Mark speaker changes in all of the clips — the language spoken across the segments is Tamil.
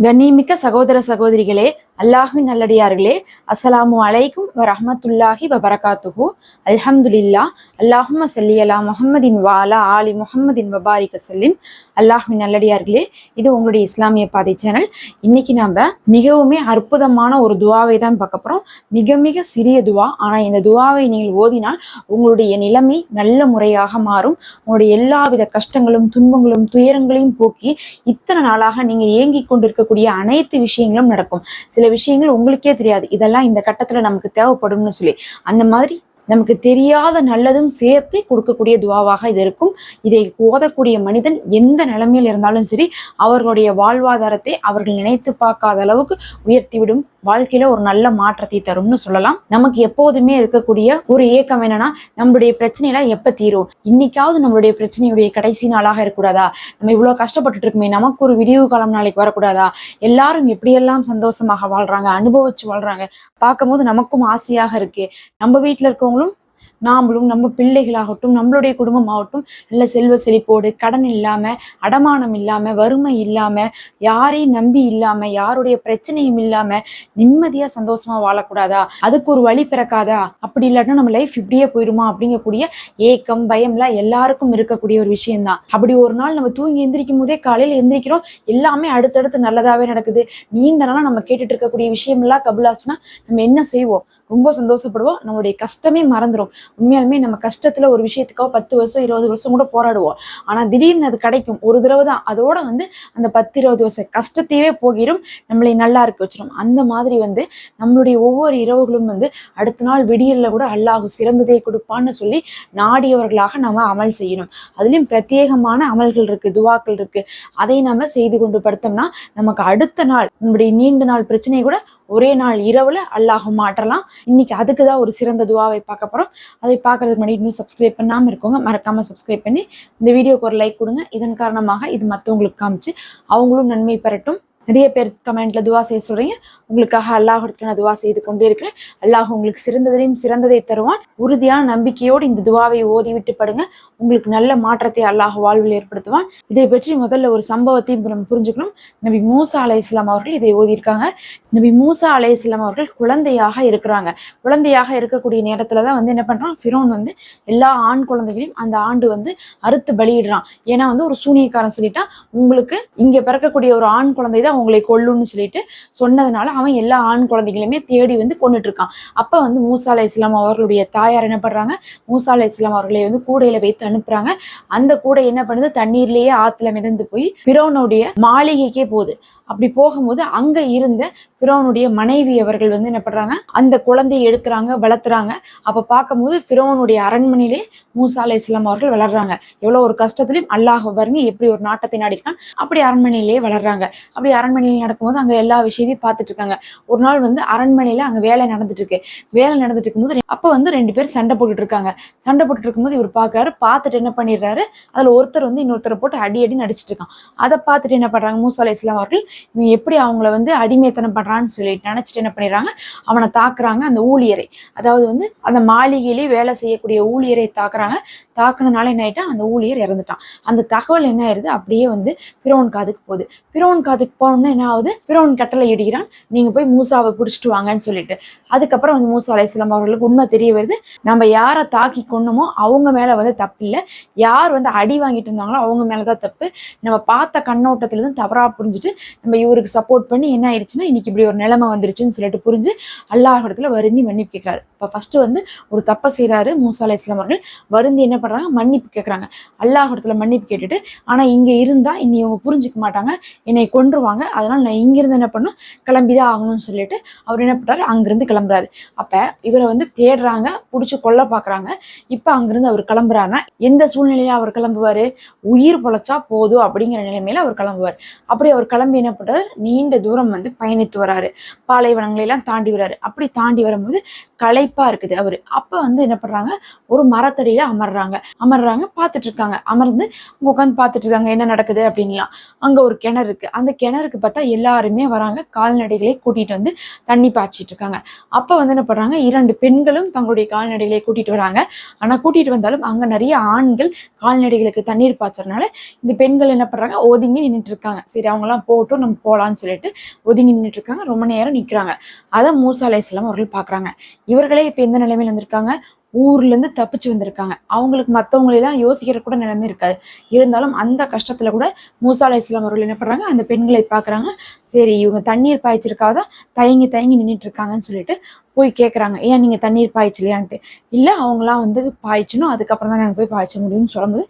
Speaker 1: கண்ணியமிக்க சகோதர சகோதரிகளே அல்லாஹு நல்லடியார்களே அஸ்ஸலாமு அலைக்கும் வரஹமத்துல்லாஹி வபரகாத்துஹு. அல்ஹம்துலில்லா அல்லாஹும சல்லியலா முஹம்மதின் வாலா ஆலி முஹம்மதின் வபாரிக சல்லிம். அல்லாஹு நல்லடியார்களே இது உங்களுடைய இஸ்லாமிய பாதை சேனல். இன்னைக்கு நாம மிகவுமே அற்புதமான ஒரு துவாவை தான் பார்க்க போறோம். மிக மிக சிறிய துவா ஆனால் இந்த துவாவை நீங்கள் ஓதினால் உங்களுடைய நிலைமை நல்ல முறையாக மாறும். உங்களுடைய எல்லாவித கஷ்டங்களும் துன்பங்களும் துயரங்களையும் போக்கி இத்தனை நாளாக நீங்க ஏங்கி கொண்டிருக்கக்கூடிய அனைத்து விஷயங்களும் நடக்கும். சில விஷயங்கள் உங்களுக்கே தெரியாது. இதெல்லாம் இந்த கட்டத்துல நமக்கு தேவைப்படும்னு சொல்லி. அந்த மாதிரி நமக்கு தெரியாத நல்லதும் சேர்த்து கொடுக்கக்கூடிய துவாவாக இது இருக்கும். இதை ஓதக்கூடிய மனிதன் எந்த நிலைமையில் இருந்தாலும் சரி அவர்களுடைய வாழ்வாதாரத்தை அவர்கள் நினைத்து பார்க்காத அளவுக்கு உயர்த்திவிடும். வாழ்க்கையில ஒரு நல்ல மாற்றத்தை தரும்னு சொல்லலாம். நமக்கு எப்போதுமே இருக்கக்கூடிய ஒரு ஏக்கம் என்னன்னா நம்மளுடைய பிரச்சனைலாம் எப்ப தீரும்? இன்னைக்காவது நம்மளுடைய பிரச்சனையுடைய கடைசி நாளாக இருக்கக்கூடாதா? நம்ம இவ்வளவு கஷ்டப்பட்டுட்டு இருக்குமே நமக்கு ஒரு விடிவு காலம் நாளைக்கு வரக்கூடாதா? எல்லாரும் எப்படியெல்லாம் சந்தோஷமாக வாழ்றாங்க அனுபவிச்சு வாழ்றாங்க பார்க்கும்போது நமக்கும் ஆசையாக இருக்கு நம்ம வீட்டுல இருக்கவங்களும் நாமளும் நம்ம பிள்ளைகளாகட்டும் நம்மளுடைய குடும்பம் ஆகட்டும் நல்ல செல்வ செழிப்போடு கடன் இல்லாம அடமானம் இல்லாம வறுமை இல்லாம யாரையும் நம்பி இல்லாம யாருடைய பிரச்சனையும் இல்லாம நிம்மதியா சந்தோஷமா வாழக்கூடாதா? அதுக்கு ஒரு வழி பிறக்காதா? அப்படி இல்லாட்டினா நம்ம லைஃப் இப்படியே போயிருமா? அப்படிங்கக்கூடிய ஏக்கம் பயம்லாம் எல்லாருக்கும் இருக்கக்கூடிய ஒரு விஷயம்தான். அப்படி ஒரு நாள் நம்ம தூங்கி எந்திரிக்கும் போதே காலையில எந்திரிக்கிறோம் எல்லாமே அடுத்தடுத்து நல்லதாகவே நடக்குது. நீண்ட நாளாக நம்ம கேட்டுட்டு இருக்கக்கூடிய விஷயம் எல்லாம் கபுலாச்சுன்னா நம்ம என்ன செய்வோம்? ரொம்ப சந்தோஷப்படுவோம். நம்மளுடைய கஷ்டமே மறந்துடும் உண்மையாலுமே நம்ம கஷ்டத்துல ஒரு விஷயத்துக்காக பத்து வருஷம் இருபது வருஷம் கூட போராடுவோம். ஆனா திடீர்னு அது கிடைக்கும். ஒரு தடவை தான். அதோட வந்து அந்த பத்து இருபது வருஷம் கஷ்டத்தையே போகிடும் நம்மளை நல்லா இருக்க வச்சிரும். அந்த மாதிரி வந்து நம்மளுடைய ஒவ்வொரு இரவுகளும் வந்து அடுத்த நாள் விடியல்ல கூட அல்லாஹ் சிறந்ததே கொடுப்பான்னு சொல்லி நாடியவர்களாக நம்ம அமல் செய்யணும். அதுலயும் பிரத்யேகமான அமல்கள் இருக்கு துவாக்கள் இருக்கு. அதை நம்ம செய்து கொண்டு படுத்தோம்னா நமக்கு அடுத்த நாள் நம்முடைய நீண்ட நாள் பிரச்சனை கூட ஒரே நாள் இரவுல அல்லாஹ் மாற்றலாம். இன்னைக்கு அதுக்கு தான் ஒரு சிறந்த துவாவை பார்க்க போறோம். அதை பார்க்கறதுக்கு முன்னாடி இன்னும் சப்ஸ்கிரைப் பண்ணாமல் இருக்கோங்க. மறக்காம சப்ஸ்கிரைப் பண்ணி இந்த வீடியோக்கு ஒரு லைக் கொடுங்க. இதன் காரணமாக இது மற்றவங்களுக்கு காமிச்சு அவங்களும் நன்மை பெறட்டும். நிறைய பேர் கமெண்ட்ல துவா செய்ய சொல்றீங்க. உங்களுக்காக அல்லாஹ் நான் துவா செய்து கொண்டே இருக்கிறேன். அல்லாஹ் உங்களுக்கு சிறந்ததையும் சிறந்ததை தருவான். உறுதியான நம்பிக்கையோடு இந்த துவாவை ஓதி விட்டு படுங்க. உங்களுக்கு நல்ல மாற்றத்தை அல்லாஹ் வாழ்வில் ஏற்படுத்துவான். இதை பற்றி முதல்ல ஒரு சம்பவத்தையும் நம்ம புரிஞ்சுக்கணும். நபி மூசா அலை இஸ்லாம் அவர்கள் இதை ஓதியிருக்காங்க. நபி மூசா அலை இஸ்லாம் அவர்கள் குழந்தையாக இருக்கிறாங்க. குழந்தையாக இருக்கக்கூடிய நேரத்துல தான் வந்து என்ன பண்றான்? ஃபிரோன் வந்து எல்லா ஆண் குழந்தைகளையும் அந்த ஆண்டு வந்து அறுத்து பலியிடுறான். ஏன்னா வந்து ஒரு சூனியக்காரன் சொல்லிட்டா உங்களுக்கு இங்க பிறக்கக்கூடிய ஒரு ஆண் குழந்தை தான் உங்களை கொல்லுன்னு சொல்லிட்டு சொன்னதுனால அவன் எல்லா ஆண் குழந்தைகளையுமே தேடி வந்து கொண்டுட்டு இருக்கான் அப்ப வந்து மூசா அலை இஸ்லாம் அவர்களுடைய தாயார் என்ன பண்றாங்க? மூசா அலை இஸ்லாம் அவர்களை வந்து கூடையில வைத்து அனுப்புறாங்க. அந்த கூடை என்ன பண்ணுது? தண்ணீர்லயே ஆத்துல மிதந்து போய் பிறவனுடைய மாளிகைக்கே போகுது. அப்படி போகும்போது அங்க இருந்த பிரோனுடைய மனைவி அவர்கள் வந்து என்ன பண்றாங்க? அந்த குழந்தையை எடுக்கிறாங்க வளர்த்துறாங்க. அப்ப பார்க்கும்போது பிறவனுடைய அரண்மனையிலே மூசா அலை இஸ்லாம் அவர்கள் வளர்றாங்க. எவ்வளவு ஒரு கஷ்டத்திலையும் அல்லாஹ் பாருங்க எப்படி ஒரு நாட்டத்தை நாடிருக்கான் அப்படி அரண்மனையிலேயே வளர்றாங்க. அப்படி அரண்மனையில் நடக்கும்போது அங்க எல்லா விஷயத்தையும் பார்த்துட்டு இருக்காங்க. ஒரு நாள் வந்து அரண்மனையில அங்க வேலை நடந்துட்டு இருக்கு வேலை நடந்துட்டு இருக்கும்போது அப்ப வந்து ரெண்டு பேர் சண்டை போட்டுட்டு இருக்காங்க. சண்டை போட்டுட்டு இருக்கும்போது இவர் பாக்குறாரு பார்த்துட்டு என்ன பண்ணிடுறாரு? அதுல ஒருத்தர் வந்து இன்னொருத்தரை போட்டு அடி அடி நடிச்சிட்டு இருக்கான். அதை பார்த்துட்டு என்ன பண்றாங்க? மூசா அலை இஸ்லாம் அவர்கள் இவன் எப்படி அவங்கள வந்து அடிமைத்தனம் பண்றான்னு சொல்லிட்டு நினைச்சிட்டு என்ன பண்ணிடுறாங்க? அவனை தாக்குறாங்க அந்த ஊழியரை. அதாவது வந்து அந்த மாளிகையிலே வேலை செய்யக்கூடிய ஊழியரை தாக்குறாங்க. தாக்குனனால என்ன ஆயிட்டா அந்த ஊழியர் இறந்துட்டான். அந்த தகவல் என்ன ஆயிருது அப்படியே வந்து பிரோன் காதுக்கு போகுது. பிரோன் காதுக்கு போனோம்னா என்ன ஆகுது? பிரோன் கட்டளை இடுகிறான் நீங்க போய் மூசாவை பிடிச்சிட்டு வாங்கன்னு சொல்லிட்டு. அதுக்கப்புறம் வந்து மூசா அலையம் அவர்களுக்கு உண்மை தெரிய வருது. நம்ம யாரை தாக்கி கொண்ணுமோ அவங்க மேல வந்து தப்பு இல்லை. யார் வந்து அடி வாங்கிட்டு இருந்தாங்களோ அவங்க மேலதான் தப்பு. நம்ம பார்த்த கண்ணோட்டத்துல இருந்து தவறா புரிஞ்சுட்டு நம்ம இவருக்கு சப்போர்ட் பண்ணி என்ன ஆயிடுச்சுன்னா இன்னைக்கு இப்படி ஒரு நிலைமை வந்துருச்சுன்னு சொல்லிட்டு புரிஞ்சு அல்லாஹ் இடத்துல வருந்தி மன்னிப்பு கேட்கிறாரு. இப்போ ஃபர்ஸ்ட் வந்து ஒரு தப்பை செய்கிறாரு மூசா அலி இஸ்லாம் அவர்கள். வருந்தி என்ன பண்ணுறாங்க மன்னிப்பு கேட்குறாங்க. அல்லாஹ் இடத்துல மன்னிப்பு கேட்டுட்டு ஆனால் இங்கே இருந்தால் இனி இவங்க புரிஞ்சுக்க மாட்டாங்க என்னை கொன்றுவாங்க. அதனால் நான் இங்கிருந்து என்ன பண்ணும்? கிளம்பிதான் ஆகணும்னு சொல்லிட்டு அவர் என்ன பண்ணுறாரு அங்கிருந்து கிளம்புறாரு. அப்போ இவரை வந்து தேடுறாங்க பிடிச்சி கொல்ல பாக்குறாங்க. இப்போ அங்கிருந்து அவர் கிளம்புறாருன்னா எந்த சூழ்நிலையில அவர் கிளம்புவாரு? உயிர் பொழைச்சா போதும் அப்படிங்கிற நிலைமையில் அவர் கிளம்புவார். அப்படி அவர் கிளம்பி என்ன பண்றாரு நீண்ட தூரம் வந்து பயணித்து வராரு. பாலைவனங்களை எல்லாம் தாண்டி வராரு. அப்படி தாண்டி வரும்போது களைப்பா இருக்குது அவரு. அப்ப வந்து என்ன பண்றாங்க? ஒரு மரத்தடியில அமர்றாங்க. அமர்றாங்க பார்த்துட்டு இருக்காங்க. அமர்ந்து அவங்க உட்காந்து பார்த்துட்டு இருக்காங்க. என்ன நடக்குது அப்படின்லாம். அங்க ஒரு கிணறு இருக்கு. அந்த கிணறுக்கு பார்த்தா எல்லாருமே வராங்க. கால்நடைகளை கூட்டிட்டு வந்து தண்ணி பாய்ச்சிட்டு இருக்காங்க. அப்ப வந்து என்ன பண்றாங்க? இரண்டு பெண்களும் தங்களுடைய கால்நடைகளை கூட்டிட்டு வராங்க. ஆனா கூட்டிட்டு வந்தாலும் அங்க நிறைய ஆண்கள் கால்நடைகளுக்கு தண்ணீர் பாய்ச்சறதுனால இந்த பெண்கள் என்ன பண்றாங்க? ஒதுங்கி நின்றுட்டு இருக்காங்க. சரி அவங்க எல்லாம் போட்டும் நம்ம போலாம்னு சொல்லிட்டு ஒதுங்கி நின்றுட்டு இருக்காங்க ரொம்ப நேரம் நிக்கிறாங்க. அதை மூசா அலையம் அவர்கள் பாக்குறாங்க. இவர்களே இப்ப எந்த நிலைமையில வந்திருக்காங்க? ஊர்ல இருந்து தப்பிச்சு வந்திருக்காங்க. அவங்களுக்கு மற்றவங்களெல்லாம் யோசிக்கிற கூட நிலைமை இருக்காது. இருந்தாலும் அந்த கஷ்டத்துல கூட மூசா அலைஹிஸ்ஸலாம் அவர்கள் என்ன பண்றாங்க? அந்த பெண்களை பாக்குறாங்க. சரி இவங்க தண்ணீர் பாய்ச்சிருக்காதான் தயங்கி தயங்கி நின்றுட்டு இருக்காங்கன்னு சொல்லிட்டு போய் கேட்குறாங்க ஏன் நீங்கள் தண்ணீர் பாய்ச்சலையான்ட்டு? இல்லை அவங்களாம் வந்து பாய்ச்சணும் அதுக்கப்புறம் தான் நாங்கள் போய் பாய்ச்ச முடியும்னு சொல்லும்போது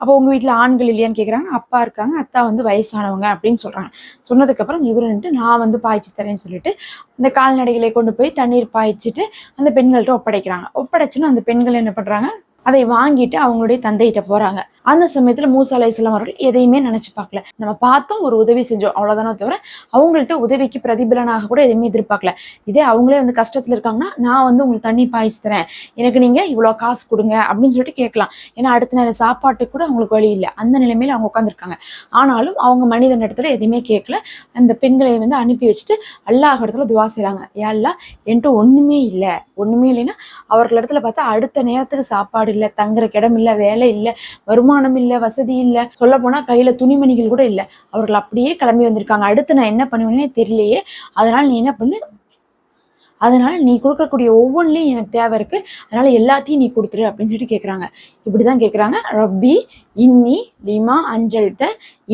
Speaker 1: அப்போ உங்கள் வீட்டில் ஆண்கள் இல்லையான்னு கேட்குறாங்க அப்பா இருக்காங்க அத்தா வந்து வயசானவங்க அப்படின்னு சொல்கிறாங்க சொன்னதுக்கப்புறம் இவருன்ட்டு நான் வந்து பாய்ச்சி தரேன்னு சொல்லிட்டு அந்த கால்நடைகளை கொண்டு போய் தண்ணீர் பாய்ச்சிட்டு அந்த பெண்கள்கிட்ட ஒப்படைக்கிறாங்க. ஒப்படைச்சுன்னு அந்த பெண்கள் என்ன பண்ணுறாங்க அதை வாங்கிட்டு அவங்களுடைய தந்தைகிட்ட போறாங்க. அந்த சமயத்துல மூசா அலையம் அவர்கள் எதையுமே நினைச்சு பார்க்கல. நம்ம பார்த்தோம் ஒரு உதவி செஞ்சோம் அவ்வளவுதானோ தவிர அவங்கள்ட்ட உதவிக்கு பிரதிபலனாக கூட எதுவுமே எதிர்பார்க்கல. இதே அவங்களே வந்து கஷ்டத்துல இருக்காங்கன்னா நான் வந்து உங்களுக்கு தண்ணி பாய்ச்சி தரேன். எனக்கு நீங்க இவ்வளவு காசு கொடுங்க அப்படின்னு சொல்லிட்டு கேட்கலாம். ஏன்னா அடுத்த நேரம் சாப்பாட்டுக்கு கூட அவங்களுக்கு வழி இல்லை. அந்த நிலைமையில அவங்க உட்காந்துருக்காங்க ஆனாலும் அவங்க மனிதன் இடத்துல எதுவுமே கேட்கல. அந்த பெண்களை வந்து அனுப்பி வச்சுட்டு அல்லாஹ் இடத்துல துவா செய்றாங்க. ஏல்லா என்கிட்ட ஒண்ணுமே இல்லை. ஒண்ணுமே இல்லைன்னா அவர்கள் இடத்துல பார்த்தா அடுத்த நேரத்துக்கு சாப்பாடு இல்லை தங்குறக்கு இடம் இல்லை வேலை இல்லை வருமானம் இல்லை வசதி இல்லை சொல்ல போனா கையில துணிமணிகள் கூட இல்லை. அவர்கள் அப்படியே கிளம்பி வந்திருக்காங்க. அடுத்து நான் என்ன பண்ணுவேன்னே தெரியலையே. அதனால நீ என்ன பண்ணு? அதனால நீ கொடுக்கக்கூடிய ஒவ்வொன்றிலையும் எனக்கு தேவை இருக்கு. அதனால எல்லாத்தையும் நீ கொடுத்துரு அப்படின்னு சொல்லிட்டு கேட்குறாங்க இப்படிதான் கேட்குறாங்க ரப்பி இன்னி லிமா அஞ்சல்த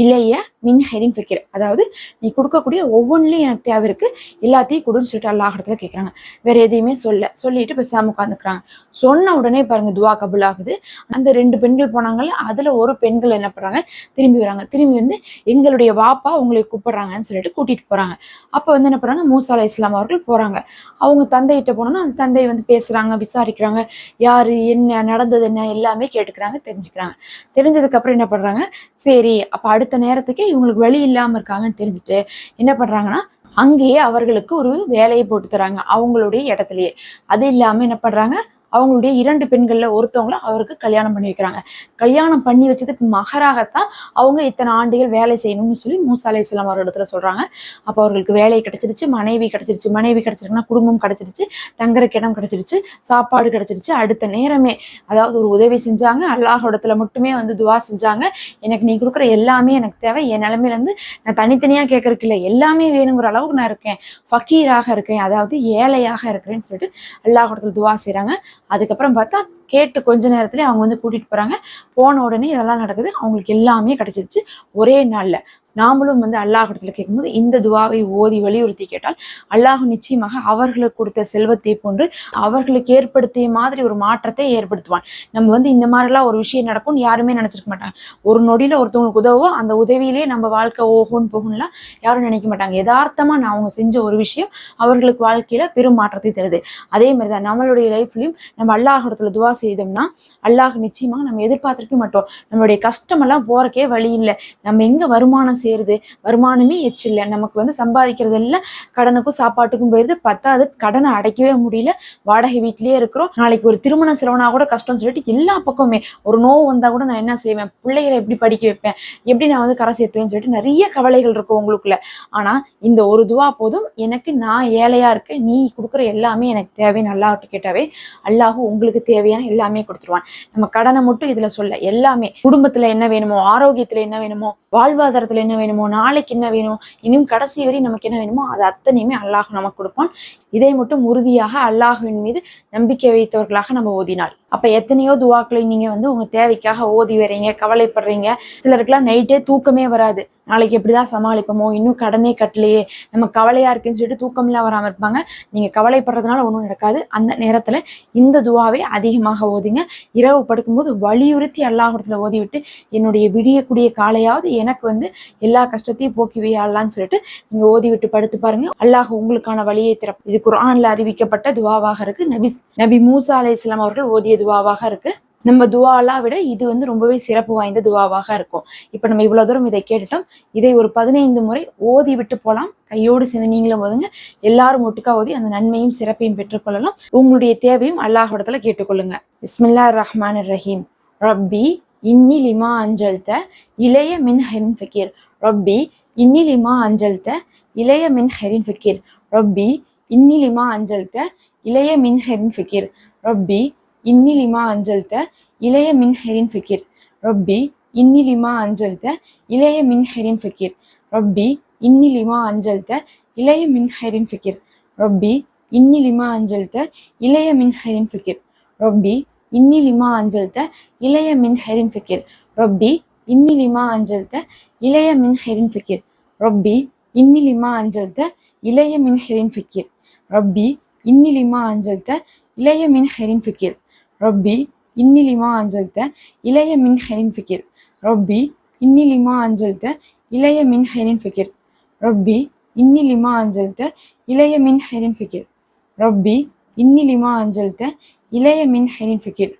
Speaker 1: இளைய மின் ஹெரின் ஃபிக்கிர் அதாவது நீ கொடுக்கக்கூடிய ஒவ்வொன்றிலையும் எனக்கு தேவை இருக்கு. எல்லாத்தையும் கொடுன்னு சொல்லிட்டு அல்லாஹ் இடத்துல கேட்குறாங்க வேற எதையுமே சொல்ல சொல்லிட்டு பேசாம உட்காந்துக்கிறாங்க சொன்ன உடனே பாருங்க துவா கபுல் ஆகுது. அந்த ரெண்டு பெண்கள் போனாங்கல்ல அதுல ஒரு பெண்கள் என்ன பண்றாங்க திரும்பி வராங்க. திரும்பி வந்து எங்களுடைய வாப்பா உங்களை கூப்பிடுறாங்கன்னு சொல்லிட்டு கூட்டிட்டு போறாங்க. அப்ப வந்து என்ன பண்றாங்க மூசா அலை இஸ்லாம் அவர்கள் போறாங்க. அவங்க தந்தைகிட்ட போனோம்னா அந்த தந்தை வந்து பேசுறாங்க விசாரிக்கிறாங்க. யாரு என்ன நடந்தது என்ன எல்லாமே கேட்டுக்கிறாங்க தெரிஞ்சுக்கிறாங்க. தெரிஞ்சதுக்கு அப்புறம் என்ன பண்றாங்க சரி அப்ப அடுத்த நேரத்துக்கு இவங்களுக்கு வழி இல்லாம இருக்காங்கன்னு தெரிஞ்சுட்டு என்ன பண்றாங்கன்னா அங்கேயே அவர்களுக்கு ஒரு வேலையை போட்டு தராங்க அவங்களுடைய இடத்துலயே. அது இல்லாம என்ன பண்றாங்க அவங்களுடைய இரண்டு பெண்களில் ஒருத்தவங்களை அவருக்கு கல்யாணம் பண்ணி வைக்கிறாங்க. கல்யாணம் பண்ணி வச்சதுக்கு மகராகத்தான் அவங்க இத்தனை ஆண்டுகள் வேலை செய்யணும்னு சொல்லி மூசா அலை இஸ்லாம் அவர் இடத்துல சொல்கிறாங்க அப்போ அவர்களுக்கு வேலை கிடைச்சிருச்சு மனைவி கிடைச்சிருச்சு. மனைவி கிடைச்சிருக்குன்னா குடும்பம் கிடைச்சிருச்சு தங்குறக்கு இடம் கிடைச்சிருச்சு சாப்பாடு கிடைச்சிருச்சு. அடுத்த நேரமே அதாவது ஒரு உதவி செஞ்சாங்க அல்லாஹ் இடத்துல மட்டுமே வந்து துவா செஞ்சாங்க. எனக்கு நீ கொடுக்குற எல்லாமே எனக்கு தேவை. என் நிலமையிலேருந்து நான் தனித்தனியாக கேட்கறதுக்கு இல்லை. எல்லாமே வேணுங்கிற அளவுக்கு நான் இருக்கேன். ஃபக்கீராக இருக்கேன். அதாவது ஏழையாக இருக்கிறேன்னு சொல்லிட்டு அல்லாஹ் இடத்துல துவா செய்கிறாங்க அதுக்கப்புறம் பார்த்தா கேட்டு கொஞ்ச நேரத்துல அவங்க வந்து கூட்டிட்டு போறாங்க. போன உடனே இதெல்லாம் நடக்குது. அவங்களுக்கு எல்லாமே கிடைச்சிருச்சு. ஒரே நாள்ல நாமளும் வந்து அல்லாஹிடத்துல கேட்கும்போது இந்த துவாவை ஓதி வலியுறுத்தி கேட்டால் அல்லாஹ் நிச்சயமாக அவர்களுக்கு கொடுத்த செல்வத்தை போன்று அவர்களுக்கு ஏற்படுத்திய மாதிரி ஒரு மாற்றத்தை ஏற்படுத்துவான். நம்ம வந்து இந்த மாதிரிலாம் ஒரு விஷயம் நடக்கும்னு யாருமே நினைச்சிருக்க மாட்டாங்க. ஒரு நொடியில ஒருத்தவங்களுக்கு உதவோ அந்த உதவியிலே நம்ம வாழ்க்கை ஓஹோன்னு போகும்லாம் யாரும் நினைக்க மாட்டாங்க. யதார்த்தமா நான் அவங்க செஞ்ச ஒரு விஷயம் அவர்களுக்கு வாழ்க்கையில பெரும் மாற்றத்தை தருது. அதே மாதிரி தான் நம்மளுடைய லைஃப்லயும் நம்ம அல்லாஹிடத்துல துவா செய்தோம்னா அல்லாஹ் நிச்சயமாக நம்ம எதிர்பார்த்திருக்க மாட்டோம். நம்மளுடைய கஷ்டமெல்லாம் போறக்கே வழி இல்லை. நம்ம எங்க வருமானம் சேருது. வருமானமே எச்சில்ல. நமக்கு வந்து சம்பாதிக்கிறது எல்லாம் கடனுக்கும் சாப்பாட்டுக்கும் போயிருது. பத்தாவது கடனை அடைக்கவே முடியல. வாடகை வீட்லயே இருக்கிறோம். நாளைக்கு ஒரு திருமண செலவுனா கூட கஷ்டம்னு சொல்லிட்டு எல்லா பக்கமே ஒரு நோவு வந்தா கூட நான் என்ன செய்வேன்? பிள்ளைகளை எப்படி படிக்க வைப்பேன்? எப்படி நான் வந்து கரை சேர்த்துவேன்னு சொல்லிட்டு நிறைய கவலைகள் இருக்கும் உங்களுக்குள்ள. ஆனா இந்த ஒரு துவா போதும். எனக்கு நான் ஏழையா இருக்கேன் நீ கொடுக்குற எல்லாமே எனக்கு தேவை. நல்லா கேட்டாவே அல்லாஹு உங்களுக்கு தேவையான எல்லாமே கொடுத்துருவான். நம்ம கடனை மட்டும் இதுல சொல்ல. எல்லாமே குடும்பத்துல என்ன வேணுமோ ஆரோக்கியத்துல என்ன வேணுமோ வாழ்வாதாரத்துல என்ன வேணுமோ நாளைக்கு என்ன வேணும் இன்னும் கடைசி வரை நமக்கு என்ன வேணுமோ அது அத்தனையுமே அல்லாஹ் நமக்கு கொடுப்பான். இதை மட்டும் உறுதியாக அல்லாஹ்வின் மீது நம்பிக்கை வைத்தவர்களாக நம்ம ஓதினாள் அப்ப எத்தனையோ துவாக்களை நீங்க வந்து உங்க தேவைக்காக ஓதி வரீங்க கவலைப்படுறீங்க. சிலருக்குலாம் நைட்டே தூக்கமே வராது. நாளைக்கு எப்படிதான் சமாளிப்போமோ இன்னும் கடனே கட்டலையே நம்ம கவலையா இருக்குன்னு சொல்லிட்டு தூக்கம்லாம் வராம இருப்பாங்க. நீங்க கவலைப்படுறதுனால ஒன்றும் நடக்காது. அந்த நேரத்துல இந்த துவாவை அதிகமாக ஓதிங்க. இரவு படுக்கும்போது வலியுறுத்தி அல்லாஹிடத்துல ஓதி விட்டு என்னுடைய விடியக்கூடிய காலையாவது எனக்கு வந்து எல்லா கஷ்டத்தையும் போக்கி வையாடலான்னு சொல்லிட்டு நீங்க ஓதி விட்டு படுத்து பாருங்க. அல்லாஹ் உங்களுக்கான வழியை திறப்பு இது குரானில் அறிவிக்கப்பட்ட துவாவாக இருக்குது நபி நபி மூசா இஸ்லாம் அவர்கள் ஓதிய துவாவாக இருக்கு. நம்ம துவாலா விட இது வந்து ரொம்பவே சிறப்பு வாய்ந்த துவாவாக இருக்கும். இப்போ நம்ம இவ்வளோ தூரம் இதை கேட்டுட்டோம். இதை ஒரு பதினைந்து முறை ஓதி விட்டு போகலாம் கையோடு சேர்ந்து நீங்களும் ஓதுங்க. எல்லாரும் ஒட்டுக்கா ஓதி அந்த நன்மையும் சிறப்பையும் பெற்றுக்கொள்ளலாம் உங்களுடைய தேவையும் அல்லாஹிடத்துல கேட்டுக்கொள்ளுங்க. இஸ்மில்லா ரஹ்மான் ரஹீம் ரப்பி இன்னி லிமா அஞ்சல்த இளைய மின் ஹெரின் ஃபக்கீர். ரப்பி இன்னி லிமா அஞ்சல்த இளைய மின் ஹெரின் ஃபக்கீர். ரப்பி இன்னி லிமா அஞ்சல்த இளைய மின் ஹெரின் ஃபக்கீர். ரப்பி இன்னி லிமா அஞ்சல்த இளைய மின் ஹெரின் ஃபக்கீர் ரப்பி இன்னி லிமா அஞ்சல்த இளைய மின் ஹெரின் ஃபக்கீர் ரப்பி இன்னி லிமா அஞ்சல்த இளைய மின் ஹெரின் ஃபக்கீர் ரப்பி இன்னி லிமா அஞ்சல்த இளைய மின் ஹெரின் ஃபக்கீர் ரப்பி இன்னி லிமா அஞ்சல்த இளைய மின் ஹெரின் ஃபக்கீர் ரப்பி இன்னி லிமா அஞ்சல்த இளைய மின் ஹெரின் ஃபக்கீர் ரப்பி இன்னி லிமா அஞ்சல்த இளைய மின் ஹெரின் ஃபக்கீர் ரப்பி இன்னி லிமா அஞ்சல்த இளைய மின் ஹெரின் ஃபக்கீர் ரொப்பி இன்னி லிமா அஞ்சல்த இளைய மின் ஹெரின் ஃபிகிர். ரொப்பி இன்னி லிமா அஞ்சல்த இளைய மின் ஹெரின் ஃபிகிர். ரப்பி இன்னி லிமா அஞ்சல்த இளைய மின் ஹெரின் ஃபிகிர். ரொப்பி இன்னி லிமா அஞ்சல்த இளைய மின் ஹெரின் ஃபிகிர்.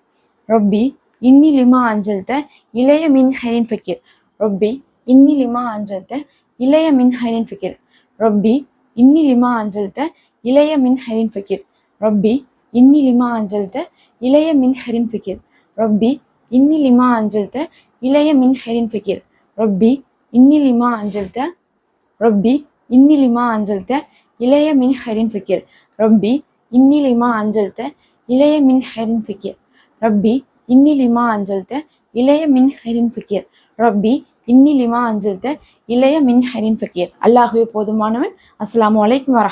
Speaker 1: ரப்பி இன்னி லிமா அஞ்சல்த இளைய மின் ஹெரின் ஃபிகிர். ரொப்பி இன்னி லிமா அஞ்சல்த இளைய மின் ஹெரின் ஃபிகிர். ரொப்பி இன்னி லிமா அஞ்சல்த இளைய மின் ஹெரின் ஃபிகிர். ரப்பி இன்னி லிமா அஞ்சல்த இளைய மின் ஹெரின் ஃபக்கீர் ரப்பி இன்னி லிமா அஞ்சல்த இளைய மின் ஹெரின் ஃபக்கீர் ரப்பி இன்னி லிமா அஞ்சல்த ரப்பி இன்னி லிமா அஞ்சல்த இளைய மின் ஹெரின் ஃபக்கீர் ரப்பி இன்னி லிமா அஞ்சல்த இளைய மின் ஹெரின் ஃபக்கீர் ரப்பி இன்னி லிமா அஞ்சல்த இளைய மின் ஹெரின் ஃபக்கீர் ரப்பி இன்னி லிமா அஞ்சல்த இளைய மின் ஹெரின் ஃபக்கீர் அல்லாஹுவே போதுமானவன். அஸ்லாம் வலைக்கும் வர